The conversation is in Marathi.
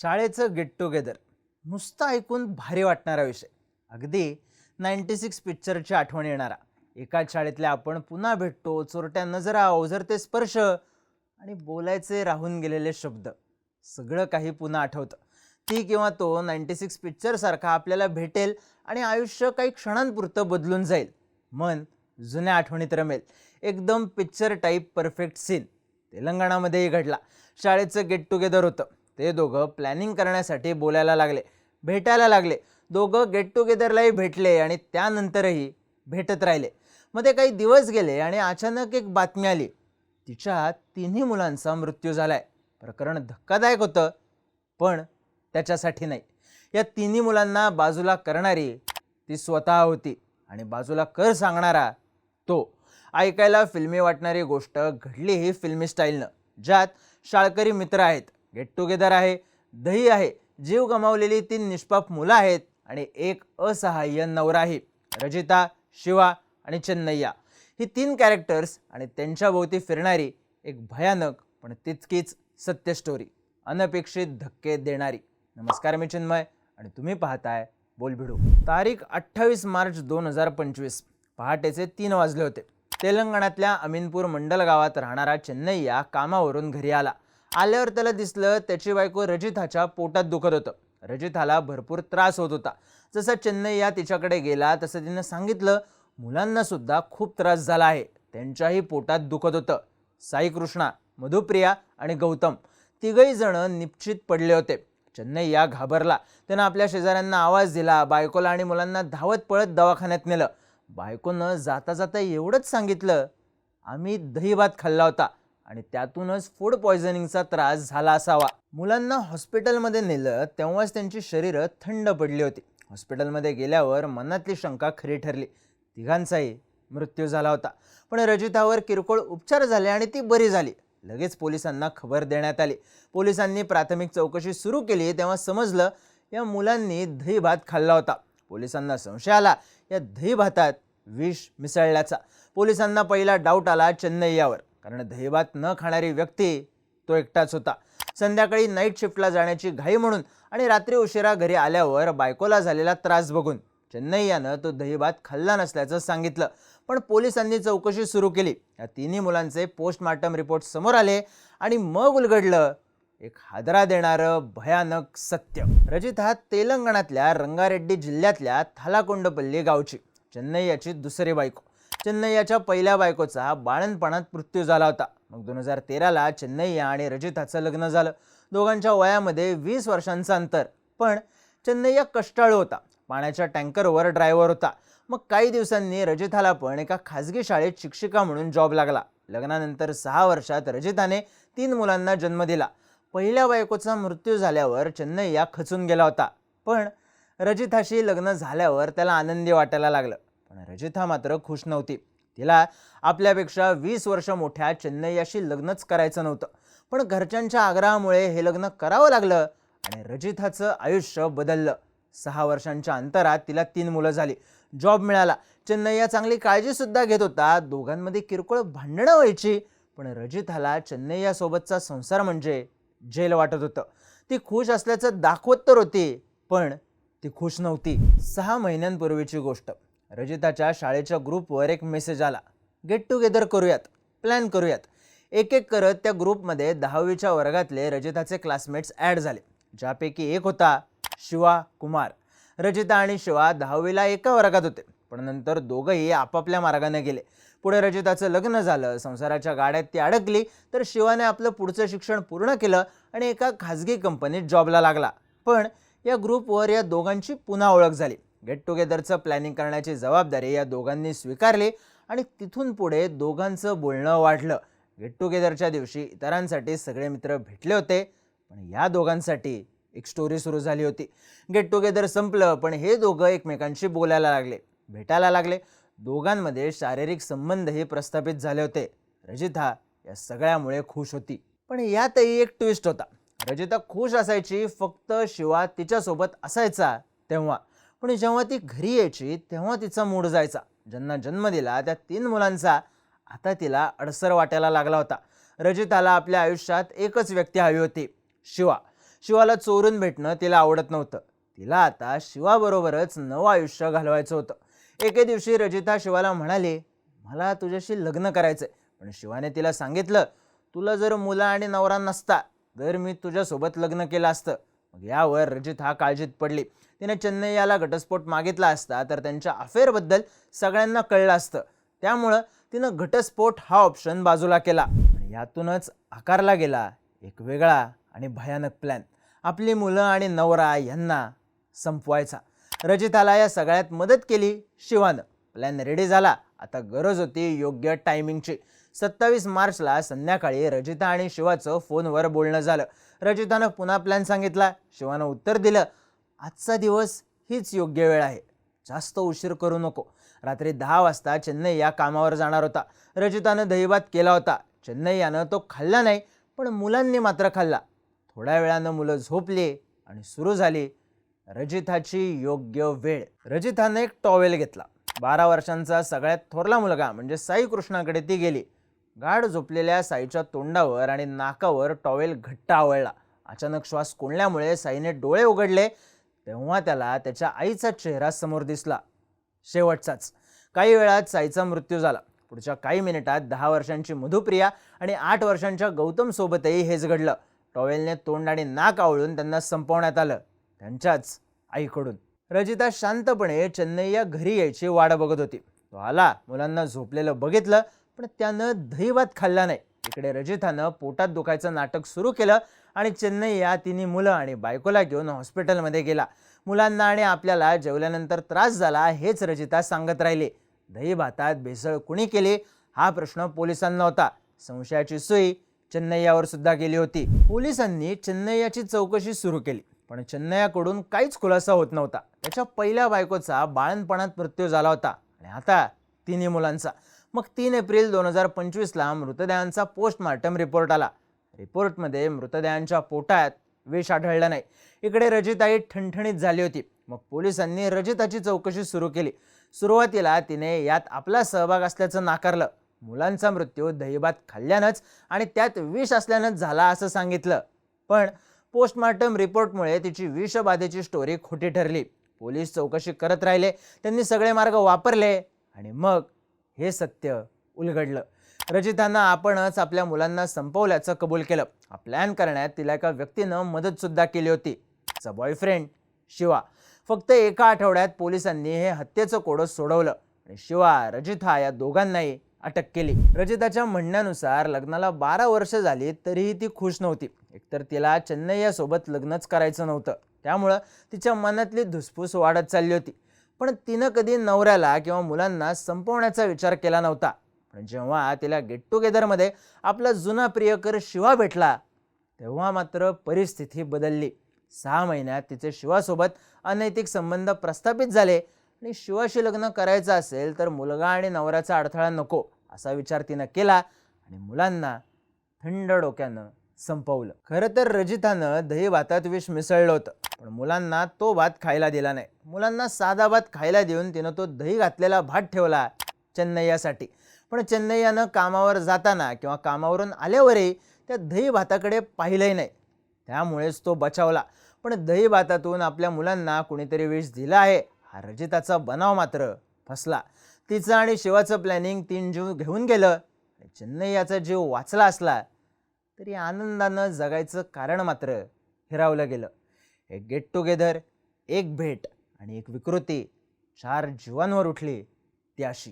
शाळेचं गेट टुगेदर नुसतं ऐकून भारी वाटणारा विषय. अगदी नाईन्टी सिक्स पिक्चरची आठवण येणारा. एकाच शाळेतल्या आपण पुन्हा भेटतो चोरट्या नजरा ओझरते स्पर्श आणि बोलायचे राहून गेलेले शब्द. सगळं काही पुन्हा आठवतं. ती किंवा तो नाईन्टी सिक्स पिक्चरसारखा आपल्याला भेटेल आणि आयुष्य काही क्षणांपुरतं बदलून जाईल. मन जुन्या आठवणीत रमेल. एकदम पिक्चर टाईप परफेक्ट सीन तेलंगणामध्येही घडला. शाळेचं गेट टुगेदर होतं. ते दोघं प्लॅनिंग करण्यासाठी बोलायला लागले भेटायला लागले. दोघं गेट टुगेदरलाही भेटले आणि त्यानंतरही भेटत राहिले. मग ते काही दिवस गेले आणि अचानक एक बातमी आली. तिच्या तिन्ही मुलांचा मृत्यू झाला आहे प्रकरण धक्कादायक होतं पण त्याच्यासाठी नाही. या तिन्ही मुलांना बाजूला करणारी ती स्वतः होती आणि बाजूला कर सांगणारा तो. ऐकायला फिल्मी वाटणारी गोष्ट घडली ही फिल्मी स्टाईलनं ज्यात शाळकरी मित्र आहेत. गेट टुगेदर आहे दही आहे जीव गमावलेली तीन निष्पाप मुलं आहेत आणि एक असहाय्य नवराही रजिता शिवा आणि चेन्नैया ही तीन कॅरेक्टर्स आणि त्यांच्याभोवती फिरणारी एक भयानक पण तितकीच सत्य स्टोरी अनपेक्षित धक्के देणारी. नमस्कार मी चिन्मय आणि तुम्ही पाहताय बोलभिडू. तारीख अठ्ठावीस मार्च दोन हजार पंचवीस. पहाटेचे तीन वाजले होते. तेलंगणातल्या अमीनपूर मंडल गावात राहणारा चेन्नय्या कामावरून घरी आला. आल्यावर त्याला दिसलं त्याची बायको रजिताच्या पोटात दुखत होतं. रजिताला भरपूर त्रास होत होता. जसा चेन्नैया तिच्याकडे गेला तसं तिनं सांगितलं मुलांना सुद्धा खूप त्रास झाला आहे. त्यांच्याही पोटात दुखत होतं. साई कृष्णा मधुप्रिया आणि गौतम तिघही जण निश्चित पडले होते. चेन्नई या घाबरला. त्यानं आपल्या शेजाऱ्यांना आवाज दिला बायकोला आणि मुलांना धावत पळत दवाखान्यात नेलं. बायकोनं जाता जाता एवढंच सांगितलं आम्ही दही भात खाल्ला होता. आणि त्यातूनच फूड पॉयझनिंगचा त्रास झाला असावा. मुलांना हॉस्पिटलमध्ये नेलं तेव्हाच त्यांची शरीरं थंड पडली होती. हॉस्पिटलमध्ये गेल्यावर मनातली शंका खरी ठरली. तिघांचाही मृत्यू झाला होता. पण रजितावर किरकोळ उपचार झाले आणि ती बरी झाली. लगेच पोलिसांना खबर देण्यात आली. पोलिसांनी प्राथमिक चौकशी सुरू केली तेव्हा समजलं या मुलांनी दही भात खाल्ला होता. पोलिसांना संशय आला या दही भातात विष मिसळल्याचा. पोलिसांना पहिला डाऊट आला चेन्नैयावर कारण दैवात न खाणारी व्यक्ती तो एकटाच होता. संध्याकाळी नाईट शिफ्टला जाण्याची घाई म्हणून आणि रात्री उशिरा घरी आल्यावर बायकोला झालेला त्रास बघून चेन्नैयानं तो दहीभात खाल्ला नसल्याचं सांगितलं. पण पोलिसांनी चौकशी सुरू केली. या तिन्ही मुलांचे पोस्टमार्टम रिपोर्ट समोर आले आणि मग उलगडलं एक हादरा देणारं भयानक सत्य. रजित हा तेलंगणातल्या रंगारेड्डी जिल्ह्यातल्या थालाकोंडपल्ली गावची. चेन्नई याची दुसरी बायको. चेन्नैयाच्या पहिल्या बायकोचा बाळणपणात मृत्यू झाला होता. मग दोन हजार तेराला चेन्नय्या आणि रजिताचं लग्न झालं. दोघांच्या वयामध्ये वीस वर्षांचं अंतर. पण चेन्नय्या कष्टाळू होता. पाण्याच्या टँकरवर ड्रायव्हर होता. मग काही दिवसांनी रजिताला पण एका खाजगी शाळेत शिक्षिका म्हणून जॉब लागला. लग्नानंतर सहा वर्षात रजिताने तीन मुलांना जन्म दिला. पहिल्या बायकोचा मृत्यू झाल्यावर चेन्नय्या खचून गेला होता. पण रजिताशी लग्न झाल्यावर त्याला आनंदी वाटायला लागलं. पण रजिता मात्र खुश नव्हती. तिला आपल्यापेक्षा वीस वर्ष मोठ्या चेन्नैयाशी लग्नच करायचं नव्हतं. पण घरच्यांच्या आग्रहामुळे हे लग्न करावं लागलं आणि रजिताचं आयुष्य बदललं. सहा वर्षांच्या अंतरात तिला तीन मुलं झाली. जॉब मिळाला. चेन्नैया चांगली काळजीसुद्धा घेत होता. दोघांमध्ये किरकोळ भांडणं व्हायची. पण रजिताला चेन्नैयासोबतचा संसार म्हणजे जेल वाटत होतं. ती खुश असल्याचं दाखवत तर होती पण ती खुश नव्हती. सहा महिन्यांपूर्वीची गोष्ट. रजिताच्या शाळेच्या ग्रुपवर एक मेसेज आला. गेट टुगेदर करूयात. प्लॅन करूयात. एक एक करत त्या ग्रुपमध्ये दहावीच्या वर्गातले रजिताचे क्लासमेट्स ॲड झाले. ज्यापैकी एक होता शिवा कुमार. रजिता आणि शिवा दहावीला एका वर्गात होते. पण नंतर दोघंही आपापल्या मार्गाने गेले. पुढे रजिताचं लग्न झालं. संसाराच्या गाड्यात ती अडकली. तर शिवाने आपलं पुढचं शिक्षण पूर्ण केलं आणि एका खाजगी कंपनीत जॉबला लागला. पण या ग्रुपवर या दोघांची पुन्हा ओळख झाली. गेट टुगेदरचं प्लॅनिंग करण्याची जबाबदारी या दोघांनी स्वीकारली आणि तिथून पुढे दोघांचं बोलणं वाढलं. गेट टुगेदरच्या दिवशी इतरांसाठी सगळे मित्र भेटले होते पण या दोघांसाठी एक स्टोरी सुरू झाली होती. गेट टुगेदर संपलं पण हे दोघं एकमेकांशी बोलायला लागले भेटायला लागले. दोघांमध्ये शारीरिक संबंधही प्रस्थापित झाले होते. रजिता या सगळ्यामुळे खुश होती. पण यातही एक ट्विस्ट होता. रजिता खुश असायची फक्त शिवा तिच्यासोबत असायचा तेव्हा. पण जेव्हा ती घरी यायची तेव्हा तिचा मूड जायचा. ज्यांना जन्म दिला त्या तीन मुलांचा आता तिला अडसर वाटायला लागला होता. रजिताला आपल्या आयुष्यात एकच व्यक्ती हवी होती शिवा. शिवाला चोरून भेटणं तिला आवडत नव्हतं. तिला आता शिवाबरोबरच नवं आयुष्य घालवायचं होतं. एके दिवशी रजिता शिवाला म्हणाली मला तुझ्याशी लग्न करायचंय. पण शिवाने तिला सांगितलं तुला जर मुलं आणि नवरा नसता तर मी तुझ्यासोबत लग्न केलं असतं. मग यावर रजित हा काळजीत पडली. तिने चेन्नईयाला घटस्फोट मागितला असता तर त्यांच्या अफेअरबद्दल सगळ्यांना कळलं असतं. त्यामुळं तिनं घटस्फोट हा ऑप्शन बाजूला केला. आणि यातूनच आकारला गेला एक वेगळा आणि भयानक प्लॅन आपली मुलं आणि नवरा यांना संपवायचा. रजिताला या सगळ्यात मदत केली शिवानं. प्लॅन रेडी झाला. आता गरज होती योग्य टायमिंगची सत्तावीस मार्चला संध्याकाळी रजिता आणि शिवाचं फोनवर बोलणं झालं. रजितानं पुन्हा प्लॅन सांगितला. शिवानं उत्तर दिलं आजचा दिवस हीच योग्य वेळ आहे. जास्त उशीर करू नको. रात्री दहा वाजता चेन्नई या कामावर जाणार होता. रजितानं दहीभात केला होता. चेन्नई यानं तो खाल्ला नाही पण मुलांनी मात्र खाल्ला. थोड्या वेळानं मुलं झोपली आणि सुरू झाली रजिताची योग्य वेळ. रजितानं एक टॉवेल घेतला. बारा वर्षांचा सगळ्यात थोरला मुलगा म्हणजे साई कृष्णाकडे ती गेली. गाढ झोपलेल्या साईच्या तोंडावर आणि नाकावर टॉवेल घट्ट आवळला. अचानक श्वास कोंडल्यामुळे साईने डोळे उघडले तेव्हा त्याला त्याच्या आईचा चेहरा समोर दिसला. शेवटचाच. काही वेळात साईचा मृत्यू झाला. पुढच्या काही मिनिटात दहा वर्षांची मधुप्रिया आणि आठ वर्षांच्या गौतमसोबतही हेच घडलं. टॉवेलने तोंड आणि नाक आवळून त्यांना संपवण्यात आलं. त्यांच्याच आईकडून. रजिता शांतपणे चेन्नई या घरी यायची वाट बघत होती. तो आला मुलांना झोपलेलं बघितलं पण त्यानं दहीभात खाल्ला नाही. इकडे रजितानं पोटात दुखायचं नाटक सुरू केलं आणि चेन्नई या तिन्ही मुलं आणि बायकोला घेऊन हॉस्पिटलमध्ये गेला. मुलांना आणि आपल्याला जेवल्यानंतर त्रास झाला हेच रजिता सांगत राहिले. दही भातात भेसळ कुणी केली? हा प्रश्न पोलिसांना होता. संशयाची सुई चेन्नैयावर सुद्धा गेली होती. पोलिसांनी चेन्नैयाची चौकशी सुरू केली पण चेन्नैयाकडून काहीच खुलासा होत नव्हता. त्याच्या पहिल्या बायकोचा बाळणपणात मृत्यू झाला होता. आणि आता तिन्ही मुलांचा. मग तीन एप्रिल दोन हजार पंचवीसला मृतदेहांचा पोस्टमार्टम रिपोर्ट आला. रिपोर्टमध्ये मृतदेहांच्या पोटात विष आढळला नाही. इकडे रजिताई ठणठणीत झाली होती. मग पोलिसांनी रजिताची चौकशी सुरू केली. सुरुवातीला तिने यात आपला सहभाग असल्याचं नाकारलं. मुलांचा मृत्यू दहीभात खाल्ल्यानंच आणि त्यात विष असल्यानंच झाला असं सांगितलं. पण पोस्टमार्टम रिपोर्टमुळे तिची विषबाधेची स्टोरी खोटी ठरली. पोलीस चौकशी करत राहिले. त्यांनी सगळे मार्ग वापरले आणि मग हे सत्य उलगडलं. रजितानं आपणच आपल्या मुलांना संपवल्याचं कबूल केलं. हा प्लॅन करण्यात तिला एका व्यक्तीनं मदतसुद्धा केली होती. तिचा बॉयफ्रेंड शिवा. फक्त एका आठवड्यात पोलिसांनी हे हत्येचं कोडं सोडवलं आणि शिवा रजिता या दोघांनाही अटक केली. रजिताच्या म्हणण्यानुसार लग्नाला बारा वर्ष झाली तरीही ती खुश नव्हती. एकतर तिला चेन्नईयासोबत लग्नच करायचं नव्हतं. त्यामुळं तिच्या मनातली धुसफूस वाढत चालली होती. पण तिनं कधी नवऱ्याला किंवा मुलांना संपवण्याचा विचार केला नव्हता. पण जेव्हा तिला गेट टुगेदरमध्ये आपला जुना प्रियकर शिवा भेटला तेव्हा मात्र परिस्थिती बदलली. सहा महिन्यात तिचे शिवासोबत अनैतिक संबंध प्रस्थापित झाले आणि शिवाशी लग्न करायचं असेल तर मुलगा आणि नवऱ्याचा अडथळा नको असा विचार तिनं केला आणि मुलांना थंड डोक्यानं संपवलं. खरं तर रजितानं दही भातात विष मिसळलं होतं. पण मुलांना तो भात खायला दिला नाही. मुलांना साधा भात खायला देऊन तिनं तो दही घातलेला भात ठेवला चेन्नय्यासाठी. पण चेन्नय्यानं कामावर जाताना किंवा कामावरून आल्यावरही त्या दही भाताकडे पाहिलंही नाही. त्यामुळेच तो बचावला. पण दही भातातून आपल्या मुलांना कुणीतरी विष दिला आहे. हा रजिताचा बनाव मात्र फसला. तिचं आणि शिवाचं प्लॅनिंग तीन जीव घेऊन गेलं. चेन्नैयाचा जीव वाचला असला तरी आनंदानं जगायचं कारण मात्र हिरावलं गेलं. एक गेट टुगेदर एक भेट आणि एक विकृती चार जीवांवर उठली ती अशी